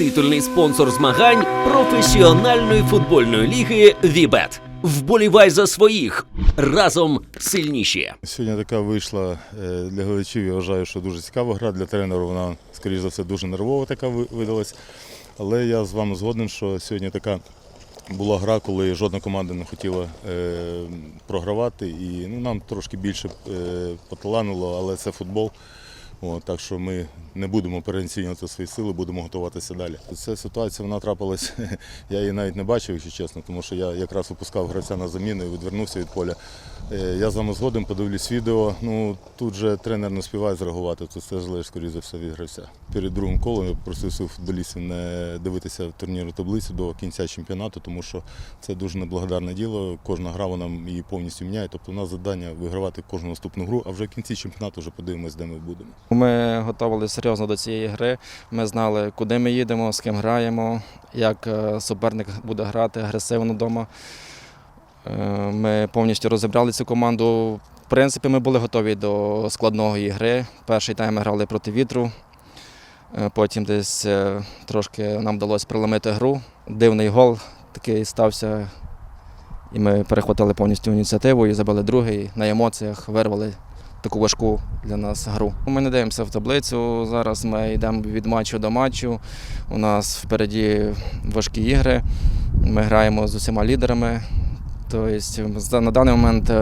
Титульний спонсор змагань професіональної футбольної ліги Вібет. Вболівай за своїх разом сильніші. Сьогодні така вийшла е, для глядачів. Я вважаю, що дуже цікава гра. Для тренера вона, скоріш за все, дуже нервова така видалась. Але я з вами згоден, що сьогодні така була гра, коли жодна команда не хотіла е, програвати. І ну, нам трошки більше е, поталанило, але це футбол. От, так що ми не будемо переоцінювати свої сили, будемо готуватися далі. Ця ситуація вона трапилась, я її навіть не бачив, якщо чесно, тому що я якраз випускав гравця на заміну і відвернувся від поля. Е, Я з вами згоден, подивлюсь відео. Ну тут же тренер не співає зреагувати, то це залежить, скоріше за все, від гравця. Перед другим колом я попросив своїх футболістів не дивитися турнірну таблицю до кінця чемпіонату, тому що це дуже неблагодарне діло. Кожна гра вона її повністю міняє. Тобто у нас завдання вигравати кожну наступну гру, а вже в кінці чемпіонату вже подивимось, де ми будемо. Ми готували серйозно до цієї гри. Ми знали, куди ми їдемо, з ким граємо, як е, суперник буде грати агресивно вдома. Е, Ми повністю розібрали цю команду. В принципі, ми були готові до складної гри. Перший тайм ми грали проти вітру. Е, Потім десь трошки нам вдалося приломити гру. Дивний гол такий стався. І ми перехватили повністю ініціативу і забили другий на емоціях, вирвали таку важку для нас гру. Ми не дивимося в таблицю. Зараз ми йдемо від матчу до матчу. У нас впереді важкі ігри. Ми граємо з усіма лідерами. Тобто на даний момент,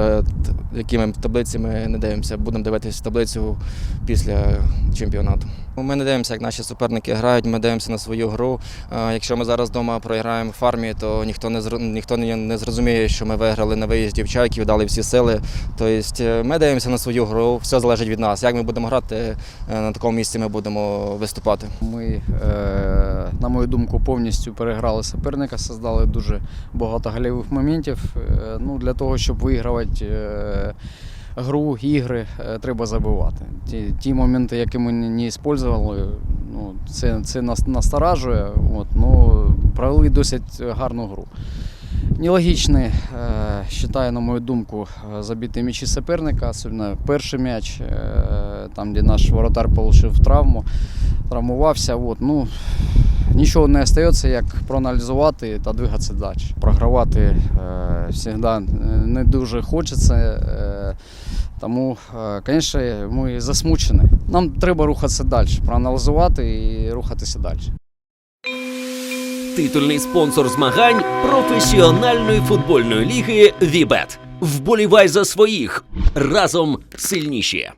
е, т- які ми в таблиці, ми не дивимося. Будемо дивитися таблицю після чемпіонату. Ми не дивимося, як наші суперники грають, ми дивимося на свою гру. Якщо ми зараз вдома програємо в фармі, то ніхто не ніхто не зрозуміє, що ми виграли на виїзді в чайків, дали всі сили. Тобто е, ми дивимося на свою гру, все залежить від нас. Як ми будемо грати, е, на такому місці ми будемо виступати. Ми, е, на мою думку, повністю переграли суперника, создали дуже багато гольових моментів. Е, ну, для того, щоб вигравати е, гру, ігри, е, треба забивати. Ті, ті моменти, які ми не використовували, ну, це, це нас насторажує. От, ну, провели досить гарну гру. Нелогічний, вважаю, на мою думку, забити м'ячі суперника, особливо перший м'яч, там, де наш воротар отримав травму, травмувався. От, ну, нічого не залишається, як проаналізувати та двигатися далі. Програвати е, завжди не дуже хочеться. Е, тому, е, звісно, ми засмучені. Нам треба рухатися далі, проаналізувати і рухатися далі. Титульний спонсор змагань професіональної футбольної ліги Вібет. Вболівай за своїх разом сильніші.